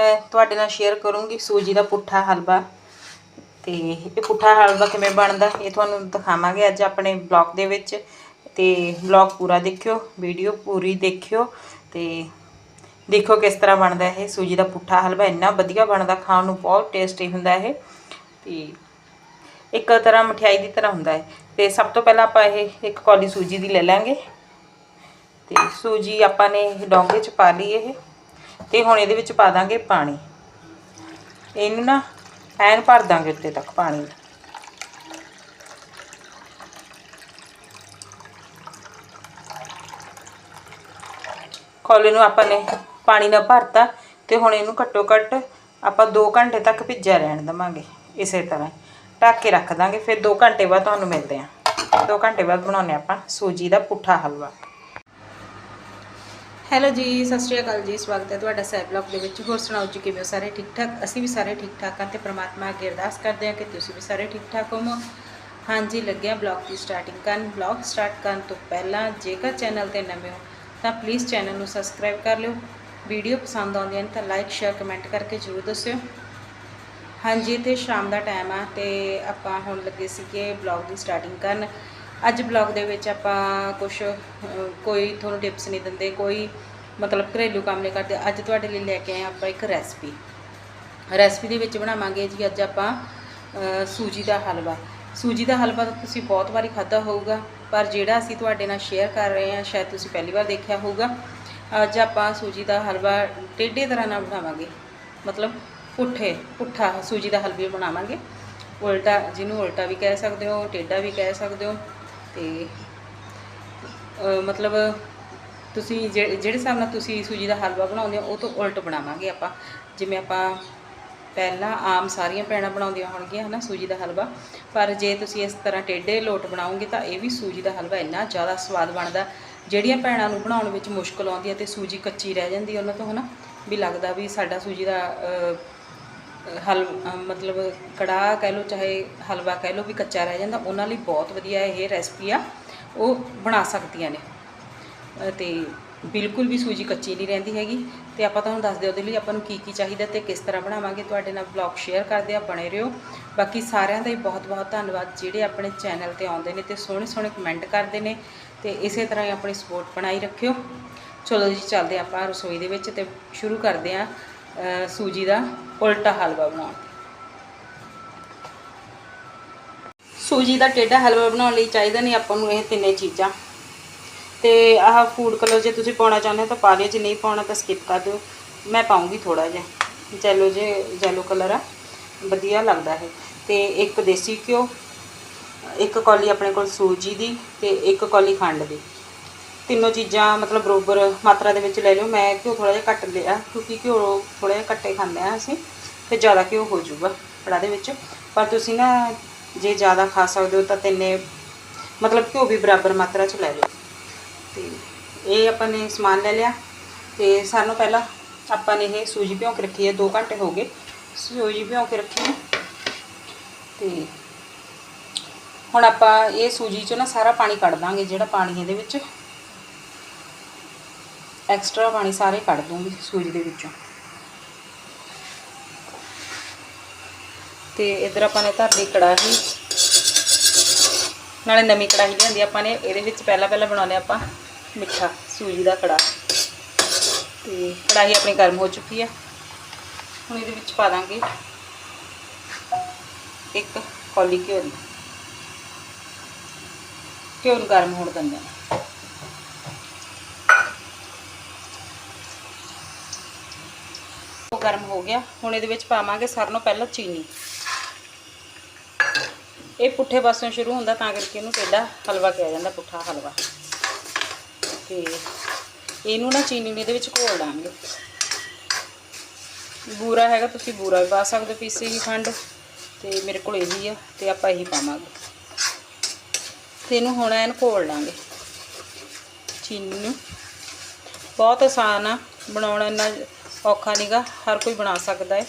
ਮੈਂ ਤੁਹਾਡੇ ਨਾਲ ਸ਼ੇਅਰ ਕਰੂੰਗੀ ਸੂਜੀ ਦਾ ਪੁੱਠਾ ਹਲਵਾ। ਤੇ ਇਹ ਪੁੱਠਾ ਹਲਵਾ ਕਿਵੇਂ ਬਣਦਾ ਇਹ ਤੁਹਾਨੂੰ ਦਿਖਾਵਾਂਗੇ ਅੱਜ ਆਪਣੇ ਬਲੌਗ ਦੇ ਵਿੱਚ। ਤੇ ਬਲੌਗ ਪੂਰਾ ਦੇਖਿਓ ਵੀਡੀਓ ਪੂਰੀ ਦੇਖਿਓ। ਤੇ ਦੇਖੋ ਕਿਸ ਤਰ੍ਹਾਂ ਬਣਦਾ ਇਹ ਸੂਜੀ ਦਾ ਪੁੱਠਾ ਹਲਵਾ, ਇੰਨਾ ਵਧੀਆ ਬਣਦਾ, ਖਾਣ ਨੂੰ ਬਹੁਤ ਟੇਸਟੀ ਹੁੰਦਾ ਇਹ। ਤੇ ਇੱਕ ਤਰ੍ਹਾਂ ਮਠਿਆਈ ਦੀ ਤਰ੍ਹਾਂ ਹੁੰਦਾ ਹੈ ਤੇ ਸਭ ਤੋਂ ਪਹਿਲਾਂ ਆਪਾਂ ਇਹ ਇੱਕ ਕੌਲੀ ਸੂਜੀ ਦੀ ਲੈ ਲਾਂਗੇ। ਤੇ ਸੂਜੀ ਆਪਾਂ ਨੇ ਡੋਂਗੇ 'ਚ ਪਾ ਲਈ ਇਹ। ਤੇ ਹੁਣ ਇਹਦੇ ਵਿੱਚ ਪਾ ਦਾਂਗੇ ਪਾਣੀ। ਇਹਨੂੰ ਨਾ ਐਨ ਭਰ ਦਾਂਗੇ ਉੱਤੇ ਤੱਕ ਪਾਣੀ ਕੋਲੇ ਨੂੰ ਆਪਾਂ ਨੇ ਪਾਣੀ ਨਾਲ ਭਰਤਾ ਤੇ ਹੁਣ ਇਹਨੂੰ ਘੱਟੋ ਘੱਟ ਆਪਾਂ 2 ਘੰਟੇ ਤੱਕ ਭਿੱਜਿਆ ਰਹਿਣ ਦਵਾਂਗੇ, ਇਸੇ ਤਰ੍ਹਾਂ ਹੀ। ਢੱਕ ਕੇ ਰੱਖ ਦਾਂਗੇ, ਫਿਰ 2 ਘੰਟੇ ਬਾਅਦ ਤੁਹਾਨੂੰ ਮਿਲਦੇ ਹਾਂ। 2 ਘੰਟੇ ਬਾਅਦ ਬਣਾਉਂਦੇ ਆਪਾਂ ਸੂਜੀ ਦਾ ਪੁੱਠਾ ਹਲਵਾ। ਹੈਲੋ ਜੀ, ਸਤਿ ਸ਼੍ਰੀ ਅਕਾਲ ਜੀ, ਸਵਾਗਤ ਹੈ ਤੁਹਾਡਾ ਸੈਬ ਬਲੌਗ ਦੇ ਵਿੱਚ। ਹੋਰ ਸੁਣਾਓ ਜੀ, ਕਿਵੇਂ ਹੋ? ਸਾਰੇ ਠੀਕ ਠਾਕ ਅਸੀਂ ਵੀ ਸਾਰੇ ਠੀਕ ਠਾਕ ਹਾਂ ਤੇ ਪ੍ਰਮਾਤਮਾ ਅੱਗੇ ਅਰਦਾਸ ਕਰਦੇ ਹਾਂ ਕਿ ਤੁਸੀਂ ਵੀ ਸਾਰੇ ਠੀਕ ਠਾਕ ਹੋਵੋ। ਹਾਂਜੀ ਲੱਗਿਆ ਬਲੌਗ ਦੀ ਸਟਾਰਟਿੰਗ ਕਰਨ। ਬਲੌਗ ਸਟਾਰਟ ਕਰਨ ਤੋਂ ਪਹਿਲਾਂ ਜੇਕਰ ਚੈਨਲ ਤੇ ਨਵੇਂ ਹੋ, ਤਾਂ ਪਲੀਜ਼ ਚੈਨਲ ਨੂੰ ਸਬਸਕ੍ਰਾਈਬ ਕਰ ਲਿਓ। ਵੀਡੀਓ ਪਸੰਦ ਆਉਂਦੀਆਂ ਨੇ ਤਾਂ ਲਾਈਕ ਸ਼ੇਅਰ ਕਮੈਂਟ ਕਰਕੇ ਜ਼ਰੂਰ ਦੱਸਿਓ। ਹਾਂਜੀ, ਤੇ ਸ਼ਾਮ ਦਾ ਟਾਈਮ ਆ ਤੇ ਆਪਾਂ ਹੁਣ ਲੱਗੇ ਸੀਗੇ ਬਲੌਗ ਦੀ ਸਟਾਰਟਿੰਗ ਕਰਨ। ਅੱਜ ਬਲੌਗ ਦੇ ਵਿੱਚ ਆਪਾਂ ਕੁਝ ਕੋਈ ਤੁਹਾਨੂੰ ਟਿਪਸ ਨਹੀਂ ਦਿੰਦੇ, ਕੋਈ ਮਤਲਬ ਘਰੇਲੂ ਕੰਮ ਨਹੀਂ ਕਰਦੇ। ਅੱਜ ਤੁਹਾਡੇ ਲਈ ਲੈ ਕੇ ਆਏ ਹਾਂ ਆਪਾਂ ਇੱਕ ਰੈਸਪੀ ਰੈਸਪੀ ਦੇ ਵਿੱਚ ਬਣਾਵਾਂਗੇ ਜੀ ਅੱਜ ਆਪਾਂ ਸੂਜੀ ਦਾ ਹਲਵਾ। ਸੂਜੀ ਦਾ ਹਲਵਾ ਤਾਂ ਤੁਸੀਂ ਬਹੁਤ ਵਾਰੀ ਖਾਧਾ ਹੋਊਗਾ, ਪਰ ਜਿਹੜਾ ਅਸੀਂ ਤੁਹਾਡੇ ਨਾਲ ਸ਼ੇਅਰ ਕਰ ਰਹੇ ਹਾਂ, ਸ਼ਾਇਦ ਤੁਸੀਂ ਪਹਿਲੀ ਵਾਰ ਦੇਖਿਆ ਹੋਊਗਾ। ਅੱਜ ਆਪਾਂ ਸੂਜੀ ਦਾ ਹਲਵਾ ਟੇਢੇ ਤਰ੍ਹਾਂ ਨਾਲ ਬਣਾਵਾਂਗੇ। ਮਤਲਬ ਪੁੱਠੇ, ਪੁੱਠਾ ਸੂਜੀ ਦਾ ਹਲਵਾ ਬਣਾਵਾਂਗੇ। ਉਲਟਾ, ਜਿਹਨੂੰ ਉਲਟਾ ਵੀ ਕਹਿ ਸਕਦੇ ਹੋ, ਟੇਢਾ ਵੀ ਕਹਿ ਸਕਦੇ ਹੋ। ਤੇ ਮਤਲਬ ਤੁਸੀਂ ਜਿਹੜੇ ਜਿਹੜੇ ਹਿਸਾਬ ਨਾਲ ਤੁਸੀਂ ਸੂਜੀ ਦਾ ਹਲਵਾ ਬਣਾਉਂਦੇ ਹੋ, ਉਹ ਤੋਂ ਉਲਟ ਬਣਾਵਾਂਗੇ ਆਪਾਂ। ਜਿਵੇਂ ਆਪਾਂ ਪਹਿਲਾਂ ਆਮ ਸਾਰੀਆਂ ਭੈਣਾਂ ਬਣਾਉਂਦੀਆਂ ਹੋਣਗੀਆਂ, ਹਨਾ, ਸੂਜੀ ਦਾ ਹਲਵਾ। ਪਰ ਜੇ ਤੁਸੀਂ ਇਸ ਤਰ੍ਹਾਂ ਟੇਢੇ ਲੋਟ ਬਣਾਓਗੇ, ਤਾਂ ਇਹ ਵੀ ਸੂਜੀ ਦਾ ਹਲਵਾ ਇੰਨਾ ਜ਼ਿਆਦਾ ਸਵਾਦ ਬਣਦਾ। ਜਿਹੜੀਆਂ ਭੈਣਾਂ ਨੂੰ ਬਣਾਉਣ ਵਿੱਚ ਮੁਸ਼ਕਲ ਆਉਂਦੀ ਹੈ ਤੇ ਸੂਜੀ ਕੱਚੀ ਰਹਿ ਜਾਂਦੀ ਹੈ ਉਹਨਾਂ ਤੋਂ, ਹਨਾ। ਵੀ ਲੱਗਦਾ ਵੀ ਸਾਡਾ ਸੂਜੀ ਦਾ ਹਲ ਮਤਲਬ ਕੜਾਹ ਕਹਿ ਲਓ ਚਾਹੇ ਹਲਵਾ ਕਹਿ ਲਓ ਵੀ ਕੱਚਾ ਰਹਿ ਜਾਂਦਾ ਉਹਨਾਂ ਲਈ ਬਹੁਤ ਵਧੀਆ ਇਹ ਰੈਸਪੀ ਆ। ਉਹ ਬਣਾ ਸਕਦੀਆਂ ਨੇ। ਅ, ਤੇ ਬਿਲਕੁਲ ਵੀ ਸੂਜੀ ਕੱਚੀ ਨਹੀਂ ਰਹਿੰਦੀ ਹੈਗੀ। ਤੇ ਆਪਾਂ ਤੁਹਾਨੂੰ ਦੱਸ ਦਿਓ ਉਹਦੇ ਲਈ ਆਪਾਂ ਨੂੰ ਕੀ ਕੀ ਚਾਹੀਦਾ ਤੇ ਕਿਸ ਤਰ੍ਹਾਂ ਬਣਾਵਾਂਗੇ। ਤੁਹਾਡੇ ਨਾਲ ਬਲੌਗ ਸ਼ੇਅਰ ਕਰਦੇ ਆ ਬਣੇ ਰਹੋ। ਬਾਕੀ ਸਾਰਿਆਂ ਦਾ ਹੀ ਬਹੁਤ ਬਹੁਤ ਧੰਨਵਾਦ ਜਿਹੜੇ ਆਪਣੇ ਚੈਨਲ ਤੇ ਆਉਂਦੇ ਨੇ ਤੇ ਸੋਹਣੇ ਸੋਹਣੇ ਕਮੈਂਟ ਕਰਦੇ ਨੇ ਤੇ ਇਸੇ ਤਰ੍ਹਾਂ ਹੀ ਆਪਣੀ ਸਪੋਰਟ ਬਣਾਈ ਰੱਖਿਓ। ਚਲੋ ਜੀ ਚੱਲਦੇ ਹਾਂ ਆਪਾਂ ਰਸੋਈ ਦੇ ਵਿੱਚ ਤੇ ਸ਼ੁਰੂ ਕਰਦੇ ਆ ਸੂਜੀ ਦਾ। ਉਲਟਾ ਹਲਵਾ ਬਣਾਉਣ। ਸੂਜੀ ਦਾ ਟੇਢਾ ਹਲਵਾ ਬਣਾਉਣ ਲਈ ਚਾਹੀਦਾ ਨਹੀਂ, ਆਪਾਂ ਨੂੰ ਇਹ ਤਿੰਨੇ ਚੀਜ਼ਾਂ। ਤੇ ਆਹ ਫੂਡ ਕਲਰ ਜੇ ਤੁਸੀਂ ਪਾਉਣਾ ਚਾਹੁੰਦੇ ਹੋ ਤਾਂ ਪਾ ਲਿਓ, ਜੇ ਨਹੀਂ ਪਾਉਣਾ ਤਾਂ ਸਕਿਪ ਕਰ ਦਿਓ। ਮੈਂ ਪਾਉਂਗੀ ਥੋੜਾ ਜਿਹਾ। ਜੈਲੋ ਜੇ, ਜੈਲੋ ਕਲਰ ਆ। ਵਧੀਆ ਲੱਗਦਾ ਹੈ ਤੇ ਇੱਕ ਦੇਸੀ ਘਿਓ, ਇੱਕ ਕੌਲੀ ਆਪਣੇ ਕੋਲ ਸੂਜੀ ਦੀ ਤੇ ਇੱਕ ਕੌਲੀ ਖੰਡ ਦੀ। ਤਿੰਨੋਂ ਚੀਜ਼ਾਂ ਮਤਲਬ ਬਰੋਬਰ ਮਾਤਰਾ ਦੇ ਵਿੱਚ ਲੈ ਲਿਓ। ਮੈਂ ਘਿਓ ਥੋੜਾ ਜਿਹਾ ਘੱਟ ਲਿਆ, ਕਿਉਂਕਿ ਘਿਓ ਥੋੜਾ ਜਿਹਾ ਘੱਟੇ ਖਾਂਦੇ ਆ ਅਸੀਂ, ਤੇ ਜ਼ਿਆਦਾ ਘਿਓ ਹੋ ਜਾਊਗਾ ਕੜਾਹ ਦੇ ਵਿੱਚ। ਪਰ ਤੁਸੀਂ ਨਾ ਜੇ ਜ਼ਿਆਦਾ ਖਾ ਸਕਦੇ ਹੋ ਤਾਂ ਤਿੰਨੇ, ਮਤਲਬ ਘਿਓ ਵੀ ਬਰਾਬਰ ਮਾਤਰਾ 'ਚ ਲੈ ਲਿਓ। ਤੇ ਇਹ ਆਪਾਂ ਨੇ ਸਮਾਨ ਲੈ ਲਿਆ। ਤੇ ਸਾਨੂੰ ਪਹਿਲਾਂ ਆਪਾਂ ਨੇ ਇਹ ਸੂਜੀ ਭਿਉਂ ਕੇ ਰੱਖੀ ਹੈ 2 ਘੰਟੇ ਹੋ ਗਏ। ਸੂਜੀ ਭਿਉਂ ਕੇ ਰੱਖੀ ਹੈ। ਤੇ ਹੁਣ ਆਪਾਂ ਇਹ ਸੂਜੀ ਚੋਂ ਨਾ ਸਾਰਾ ਪਾਣੀ ਕੱਢ ਦਾਂਗੇ, ਜਿਹੜਾ ਪਾਣੀ ਇਹਦੇ ਵਿੱਚ ਐਕਸਟਰਾ ਪਾਣੀ ਸਾਰੇ ਕੱਢ ਦੂੰਗੀ ਸੂਜੀ ਦੇ ਵਿੱਚੋਂ। ਤੇ ਇਧਰ ਆਪਾਂ ਨੇ ਧਰ ਲਈ ਕੜਾਹੀ, ਨਾਲੇ ਨਵੀਂ ਕੜਾਹੀ ਲਿਆਂਦੀ, ਆਪਾਂ ਨੇ ਇਹਦੇ ਵਿੱਚ ਪਹਿਲਾਂ ਪਹਿਲਾਂ ਬਣਾਉਨੇ ਆਪਾਂ ਮਿੱਠਾ, ਸੂਜੀ ਦਾ ਕੜਾਹ। ਤੇ ਕੜਾਹੀ ਆਪਣੀ ਗਰਮ ਹੋ ਚੁੱਕੀ ਹੈ ਹੁਣ ਇਹਦੇ ਵਿੱਚ ਪਾ ਦਾਂਗੇ ਇੱਕ ਕੌਲੀ ਘਿਓ ਦੀ। ਘਿਓ ਨੂੰ ਗਰਮ ਹੋਣ ਦਿੰਦੇ ਹਾਂ। ਗਰਮ ਹੋ ਗਿਆ। ਹੁਣ ਇਹਦੇ ਵਿੱਚ ਪਾਵਾਂਗੇ ਸਾਰਿਆਂ ਨਾਲੋਂ ਪਹਿਲਾਂ ਚੀਨੀ। ਇਹ ਪੁੱਠੇ ਪਾਸਿਓਂ ਸ਼ੁਰੂ ਹੁੰਦਾ ਤਾਂ ਕਰਕੇ ਇਹਨੂੰ ਟੇਢਾ ਹਲਵਾ ਕਿਹਾ ਜਾਂਦਾ, ਪੁੱਠਾ ਹਲਵਾ। ਤੇ ਇਹਨੂੰ ਨਾ ਚੀਨੀ ਨੂੰ ਇਹਦੇ ਵਿੱਚ ਘੋਲ ਦਾਂਗੇ। ਬੂਰਾ ਹੈਗਾ, ਤੁਸੀਂ ਬੂਰਾ ਵੀ ਪਾ ਸਕਦੇ ਹੋ, ਪੀਸੀ ਹੋਈ ਖੰਡ। ਤੇ ਮੇਰੇ ਕੋਲ ਇਹੀ ਆ ਤੇ ਆਪਾਂ ਇਹੀ ਪਾਵਾਂਗੇ। ਤੇ ਇਹਨੂੰ ਹੁਣ ਐਨ ਘੋਲ ਲਾਂਗੇ ਚੀਨੀ ਨੂੰ। ਬਹੁਤ ਆਸਾਨ ਆ, ਬਣਾਉਣਾ ਇੰਨਾ ਔਖਾ ਨਹੀਂਗਾ ਹਰ ਕੋਈ ਬਣਾ ਸਕਦਾ ਹੈ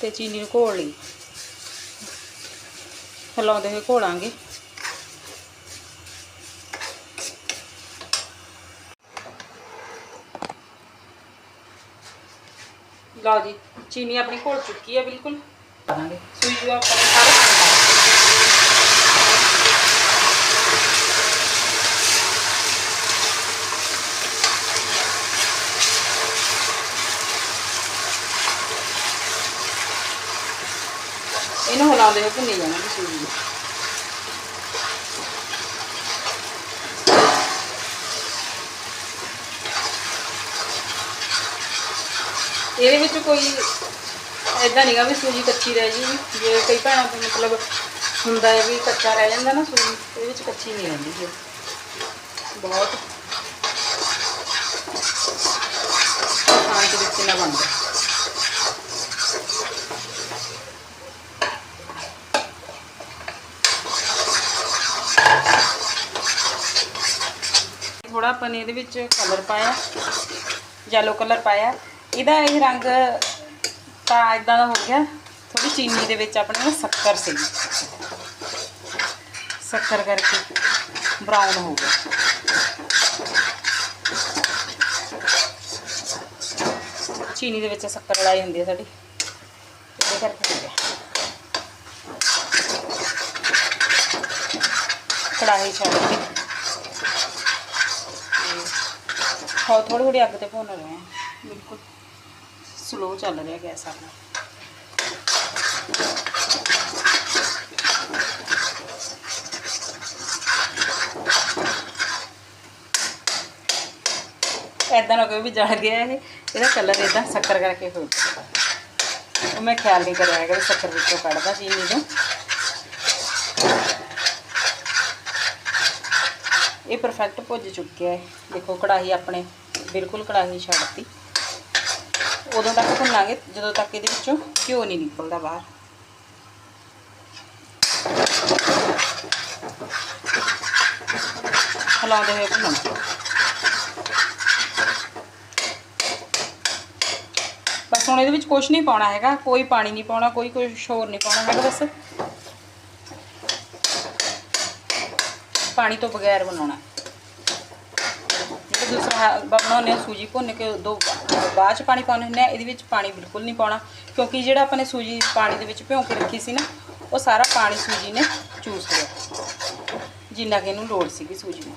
ਤੇ ਚੀਨੀ ਨੂੰ ਘੋਲ ਲਈ। ਹਿਲਾਉਂਦੇ ਹੋਏ ਘੋਲਾਂਗੇ। ਲਓ ਜੀ ਚੀਨੀ ਆਪਣੀ ਘੋਲ ਚੁੱਕੀ ਹੈ ਬਿਲਕੁਲ। ਪਾਵਾਂਗੇ ਸੂਈ ਜੂ ਆਪਾਂ ਸਾਰੇ ਇਹਨੂੰ ਹਿਲਾਉਂਦੇ ਹੋ ਭੁੰਨੀ ਜਾਣਾ ਸੂਜੀ ਨੂੰ ਇਹਦੇ ਵਿੱਚ ਕੋਈ ਐਦਾਂ ਨਹੀਂਗਾ ਵੀ ਸੂਜੀ ਕੱਚੀ ਰਹਿ ਜੀ ਜੇ ਕਈ ਭੈਣਾਂ ਤੋਂ ਮਤਲਬ ਹੁੰਦਾ ਹੈ ਵੀ ਕੱਚਾ ਰਹਿ ਜਾਂਦਾ ਨਾ ਸੂਜੀ, ਇਹਦੇ ਵਿੱਚ ਕੱਚੀ ਨਹੀਂ ਰਹਿੰਦੀ ਜੀ ਬਹੁਤ। ਖਾਣ ਦੇ ਵਿੱਚ ਨਾ ਬਣਦਾ। ਥੋੜਾ ਆਪਾਂ ਨੇ ਇਹਦੇ ਵਿੱਚ ਕਲਰ ਪਾਇਆ ਯੈਲੋ ਕਲਰ ਪਾਇਆ। ਇਹਦਾ ਇਹ ਰੰਗ ਤਾਂ ਇਦਾਂ ਦਾ ਹੋ ਗਿਆ ਥੋੜੀ ਚੀਨੀ ਦੇ ਵਿੱਚ ਆਪਣੇ ਸ਼ੱਕਰ ਸੀ। ਸ਼ੱਕਰ ਕਰਕੇ ਬਰਾਊਨ ਹੋ ਗਿਆ। ਚੀਨੀ ਦੇ ਵਿੱਚ ਸ਼ੱਕਰ ਲਾਈ ਹੁੰਦੀ ਹੈ ਸਾਡੀ। ਇਹਦੇ ਕਰਕੇ ਹੋ ਗਿਆ। ਕੜਾਹੀ ਛੱਡ ਕੇ ਹਾਂ ਥੋੜੀ ਥੋੜੀ ਅੱਗ ਤੇ ਭੁੰਨ ਰਹੇ ਹਾਂ ਬਿਲਕੁਲ ਸਲੋ ਚੱਲ ਰਿਹਾ ਗੈਸ ਆਪਣਾ ਐਦਾਂ ਨਾ ਕੋਈ ਵੀ ਜਲ ਗਿਆ ਇਹ ਇਹਦਾ ਕਲਰ ਇਦਾਂ ਸ਼ੱਕਰ ਕਰਕੇ ਹੋ ਗਿਆ ਉਹ ਮੈਂ ਖਿਆਲ ਨਹੀਂ ਕਰਿਆ ਹੈਗਾ ਵੀ ਸ਼ੱਕਰ ਵਿੱਚੋਂ ਕੱਢਦਾ ਚੀਨੀ ਤੋਂ ਇਹ ਪਰਫੈਕਟ ਭੁੱਜ ਚੁੱਕਿਆ ਹੈ। ਦੇਖੋ, ਕੜਾਹੀ ਆਪਣੇ ਬਿਲਕੁਲ ਕੜਾਹੀ ਛੱਡਤੀ। ਉਦੋਂ ਤੱਕ ਭੁੰਨਾਂਗੇ, ਜਦੋਂ ਤੱਕ ਇਹਦੇ ਵਿੱਚੋਂ ਘਿਓ ਨਹੀਂ ਨਿਕਲਦਾ ਬਾਹਰ। ਹਲਾਉਂਦੇ ਹੋਏ ਭੁੰਨਾਂਗੇ ਬਸ ਹੁਣ ਇਹਦੇ ਵਿੱਚ ਕੁਝ ਨਹੀਂ ਪਾਉਣਾ ਹੈਗਾ। ਕੋਈ ਪਾਣੀ ਨਹੀਂ ਪਾਉਣਾ, ਕੋਈ ਕੁਝ ਹੋਰ ਨਹੀਂ ਪਾਉਣਾ ਹੈਗਾ, ਬਸ। ਪਾਣੀ ਤੋਂ ਬਗੈਰ ਬਣਾਉਣਾ। ਜਿਹੜਾ ਦੂਸਰਾ ਹਲਵਾ ਬਣਾਉਂਦੇ ਹਾਂ ਸੂਜੀ ਭੁੰਨ ਕੇ, ਦੋ ਬਾਅਦ ਚ ਪਾਣੀ ਪਾਉਂਦੇ ਹੁੰਦੇ ਆ ਇਹਦੇ ਵਿੱਚ ਪਾਣੀ ਬਿਲਕੁਲ ਨਹੀਂ ਪਾਉਣਾ, ਕਿਉਂਕਿ ਜਿਹੜਾ ਆਪਾਂ ਨੇ ਸੂਜੀ ਪਾਣੀ ਦੇ ਵਿੱਚ ਭਿਉਂ ਕੇ ਰੱਖੀ ਸੀ ਨਾ, ਉਹ ਸਾਰਾ ਪਾਣੀ ਸੂਜੀ ਨੇ ਚੂਸ ਲਿਆ। ਜਿੰਨਾ ਕਿ ਇਹਨੂੰ ਲੋੜ ਸੀਗੀ ਸੂਜੀ ਨੂੰ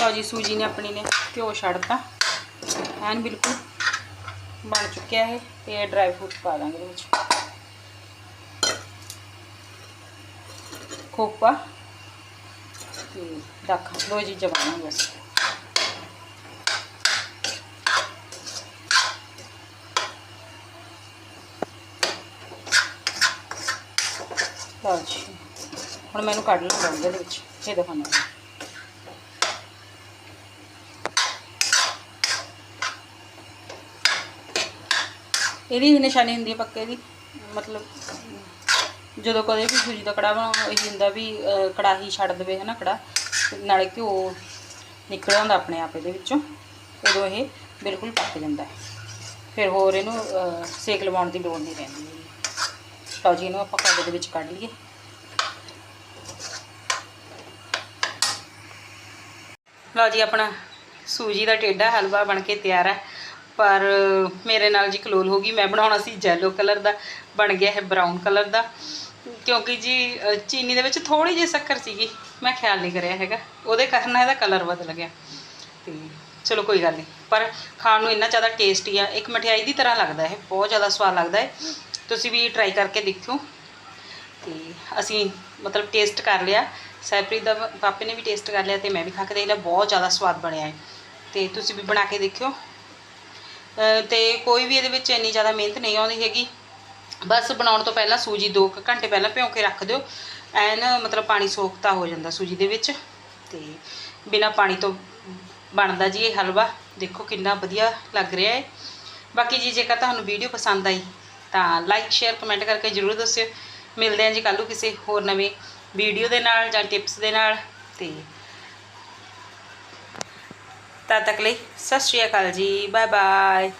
ਲਓ ਜੀ, ਸੂਜੀ ਨੇ ਆਪਣੀ ਨੇ ਘਿਓ ਛੱਡਤਾ। ਐਨ ਬਿਲਕੁਲ ਬਣ ਚੁੱਕਿਆ ਹੈ ਤੇ ਇਹ ਡਰਾਈ ਫਰੂਟ ਪਾ ਦਾਂਗੇ ਇਹਦੇ ਵਿੱਚ। ਖੋਪਾ ਤੇ ਰੱਖ। ਦੋ ਚੀਜ਼ਾਂ ਪਾਵਾਂਗੇ ਬਸ। ਲਓ ਜੀ। ਹੁਣ ਮੈਨੂੰ ਕੱਢ ਲਾਂ ਬੋਲ ਦੇ ਵਿੱਚ, ਇਹ ਦਿਖਾਣਾ ਇਹਦੀ ਨਿਸ਼ਾਨੀ ਹੁੰਦੀ ਹੈ ਪੱਕੇ ਦੀ, ਮਤਲਬ ਜਦੋਂ ਕਦੇ ਵੀ ਸੂਜੀ ਦਾ ਕੜਾ ਬਣਾਉਣਾ, ਇਹ ਹੁੰਦਾ ਵੀ ਕੜਾਹੀ ਛੱਡ ਦੇਵੇ, ਹਨਾ ਕੜਾ ਨਾਲੇ ਘਿਓ ਨਿਕਲ ਆਉਂਦਾ ਆਪਣੇ ਆਪ ਇਹਦੇ ਵਿੱਚੋਂ। ਉਦੋਂ ਇਹ ਬਿਲਕੁਲ ਪੱਕ ਜਾਂਦਾ। ਫਿਰ ਹੋਰ ਇਹਨੂੰ ਸੇਕ ਲਵਾਉਣ ਦੀ ਲੋੜ ਨਹੀਂ ਰਹਿੰਦੀ ਲਓ ਜੀ, ਇਹਨੂੰ ਆਪਾਂ ਕੱਢ ਦੇ ਵਿੱਚ ਕੱਢ ਲਈਏ। ਲਓ ਜੀ, ਆਪਣਾ ਸੂਜੀ ਦਾ ਟੇਡਾ ਹਲਵਾ ਬਣ ਕੇ ਤਿਆਰ ਹੈ। ਪਰ ਮੇਰੇ ਨਾਲ ਜੀ ਕਲੋਲ ਹੋ ਗਈ। ਮੈਂ ਬਣਾਉਣਾ ਸੀ ਜੈਲੋ ਕਲਰ ਦਾ, ਬਣ ਗਿਆ ਹੈ ਬਰਾਊਨ ਕਲਰ ਦਾ। ਕਿਉਂਕਿ ਜੀ ਅ, ਚੀਨੀ ਦੇ ਵਿੱਚ ਥੋੜੀ ਜਿਹੀ ਸ਼ੱਕਰ ਸੀਗੀ ਮੈਂ ਖਿਆਲ ਨਹੀਂ ਕਰਿਆ ਹੈਗਾ। ਉਹਦੇ ਕਾਰਨ ਇਹਦਾ ਕਲਰ ਬਦਲ ਗਿਆ। ਤੇ ਚਲੋ ਕੋਈ ਗੱਲ ਨਹੀਂ। ਪਰ ਖਾਣ ਨੂੰ ਇੰਨਾ ਜ਼ਿਆਦਾ ਟੇਸਟੀ ਆ ਇੱਕ ਮਠਿਆਈ ਦੀ ਤਰ੍ਹਾਂ ਲੱਗਦਾ ਹੈ ਬਹੁਤ ਜ਼ਿਆਦਾ ਸਵਾਦ ਲੱਗਦਾ ਹੈ ਤੁਸੀਂ ਵੀ ਟਰਾਈ ਕਰਕੇ ਦੇਖਿਓ। ਤੇ ਅਸੀਂ ਮਤਲਬ ਟੇਸਟ ਕਰ ਲਿਆ। ਸੈਪਰੀ ਦਾ ਪ- ਪਾਪੇ ਨੇ ਵੀ ਟੇਸਟ ਕਰ ਲਿਆ ਤੇ ਮੈਂ ਵੀ ਖਾ ਕੇ ਦੇਖ ਲਿਆ ਬਹੁਤ ਜ਼ਿਆਦਾ ਸਵਾਦ ਬਣਿਆ ਹੈ ਤੇ ਤੁਸੀਂ ਵੀ ਬਣਾ ਕੇ ਦੇਖਿਓ। ਅ, ਤੇ ਕੋਈ ਵੀ ਇਹਦੇ ਵਿੱਚ ਇੰਨੀ ਜ਼ਿਆਦਾ ਮਿਹਨਤ ਨਹੀਂ ਆਉਂਦੀ ਹੈਗੀ। ਬਸ ਬਣਾਉਣ ਤੋਂ ਪਹਿਲਾਂ ਸੂਜੀ 2 ਘੰਟੇ ਪਹਿਲਾਂ ਭਿਉਂ ਕੇ ਰੱਖ ਦਿਓ। ਐਨ ਮਤਲਬ ਪਾਣੀ ਸੋਖਤਾ ਹੋ ਜਾਂਦਾ ਸੂਜੀ ਦੇ ਵਿੱਚ। ਤੇ ਬਿਨਾ ਪਾਣੀ ਤੋਂ ਬਣਦਾ ਜੀ ਇਹ ਹਲਵਾ। ਦੇਖੋ ਕਿੰਨਾ ਵਧੀਆ ਲੱਗ ਰਿਹਾ ਹੈ ਬਾਕੀ ਜੀ ਜੇਕਰ ਤੁਹਾਨੂੰ ਵੀਡੀਓ ਪਸੰਦ ਆਈ ਤਾਂ ਲਾਈਕ ਸ਼ੇਅਰ ਕਮੈਂਟ ਕਰਕੇ ਜਰੂਰ ਦੱਸਿਓ। ਮਿਲਦੇ ਹਾਂ ਜੀ ਕੱਲ੍ਹ ਨੂੰ ਕਿਸੇ ਹੋਰ ਨਵੇਂ ਵੀਡੀਓ ਦੇ ਨਾਲ ਜਾਂ ਟਿਪਸ ਦੇ ਨਾਲ। ਤੇ ਤਦ ਤੱਕ ਲਈ ਸਤਿ ਸ਼੍ਰੀ ਅਕਾਲ ਜੀ। Bye bye